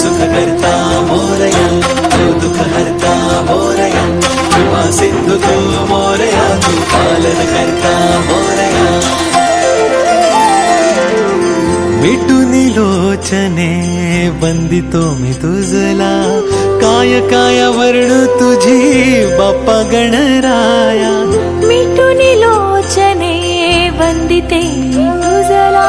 సుఖకర్తా మోరయా దుఃఖహర్తా निलोचने बंदितो मी तुझला काय काय वर्ण तुझी बाप्पा गणराया मिटू निलोचने बंदिते तुझला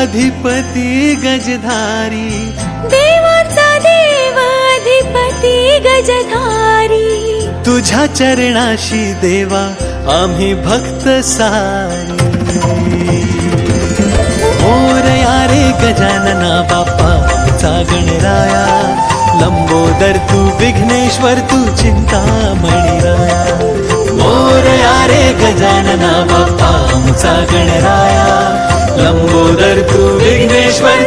अधिपती गजधारी। देवाचा देव अधिपती गजधारी। तुझ्या चरणाशी देवा आम्ही भक्त सारी। मोरया रे गजानना बाप्पा गणराया लंबोदर तू विघ्नेश्वर तू चिंतामणी राया। मोरया रे गजानना बाप्पा गणराया लम्बोदर तु विघ्नेश्वर